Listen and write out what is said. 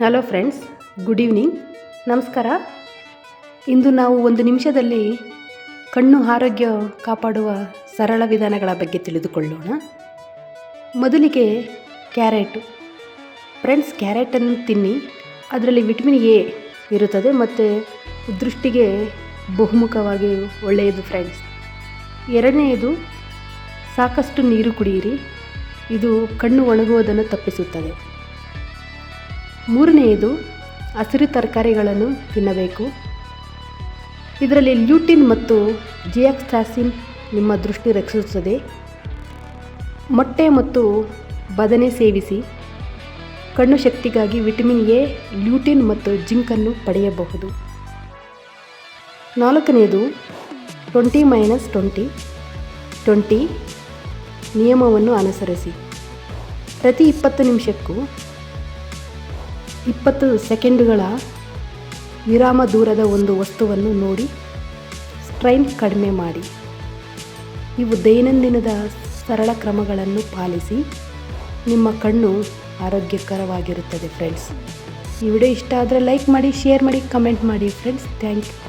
Hello friends good evening ನಮಸ್ಕಾರ. ಇಂದು ನಾವು ಒಂದು ನಿಮಿಷದಲ್ಲಿ ಕಣ್ಣು ಆರೋಗ್ಯ ಕಾಪಾಡುವ ಸರಳ ವಿಧಾನಗಳ ಬಗ್ಗೆ ತಿಳಿದುಕೊಳ್ಳೋಣ. ಮೊದಲಿಗೆ ಕ್ಯಾರೆಟು. ಫ್ರೆಂಡ್ಸ್ ಕ್ಯಾರೆಟನ್ನು ತಿನ್ನಿ. ಅದರಲ್ಲಿ ವಿಟಮಿನ್ ಎ ಇರುತ್ತದೆ ಮತ್ತು ದೃಷ್ಟಿಗೆ ಬಹುಮುಖವಾಗಿ ಒಳ್ಳೆಯದು ಫ್ರೆಂಡ್ಸ್ ಎರಡನೆಯದು, ಸಾಕಷ್ಟು ನೀರು ಕುಡಿಯಿರಿ. ಇದು ಕಣ್ಣು ಒಣಗುವುದನ್ನು ತಪ್ಪಿಸುತ್ತದೆ. ಮೂರನೆಯದು ಹಸಿರು ತರಕಾರಿಗಳನ್ನು ತಿನ್ನಬೇಕು. ಇದರಲ್ಲಿ ಲ್ಯೂಟಿನ್ ಮತ್ತು ಜಿಯಾಕ್ಸ್ಟ್ರಾಸಿನ್ ನಿಮ್ಮ ದೃಷ್ಟಿ ರಕ್ಷಿಸುತ್ತದೆ. ಮೊಟ್ಟೆ ಮತ್ತು ಬದನೆ ಸೇವಿಸಿ. ಕಣ್ಣು ಶಕ್ತಿಗಾಗಿ ವಿಟಮಿನ್ ಎ, ಲ್ಯೂಟಿನ್ ಮತ್ತು ಜಿಂಕನ್ನು ಪಡೆಯಬಹುದು. ನಾಲ್ಕನೆಯದು ಟ್ವೆಂಟಿ ಮೈನಸ್ ಟ್ವೆಂಟಿ. ಟ್ವೆಂಟಿ ನಿಯಮವನ್ನು ಅನುಸರಿಸಿ. ಪ್ರತಿ ಇಪ್ಪತ್ತು ನಿಮಿಷಕ್ಕೂ ಇಪ್ಪತ್ತು ಸೆಕೆಂಡುಗಳ ವಿರಾಮ ದೂರದ ಒಂದು ವಸ್ತುವನ್ನು ನೋಡಿ, ಸ್ಟ್ರೈನ್ ಕಡಿಮೆ ಮಾಡಿ. ಇವು ದೈನಂದಿನದ ಸರಳ ಕ್ರಮಗಳನ್ನು ಪಾಲಿಸಿ, ನಿಮ್ಮ ಕಣ್ಣು ಆರೋಗ್ಯಕರವಾಗಿರುತ್ತದೆ ಫ್ರೆಂಡ್ಸ್ ಈ ವಿಡಿಯೋ ಇಷ್ಟ ಆದರೆ ಲೈಕ್ ಮಾಡಿ ಶೇರ್ ಮಾಡಿ ಕಮೆಂಟ್ ಮಾಡಿ ಫ್ರೆಂಡ್ಸ್ ಥ್ಯಾಂಕ್ ಯು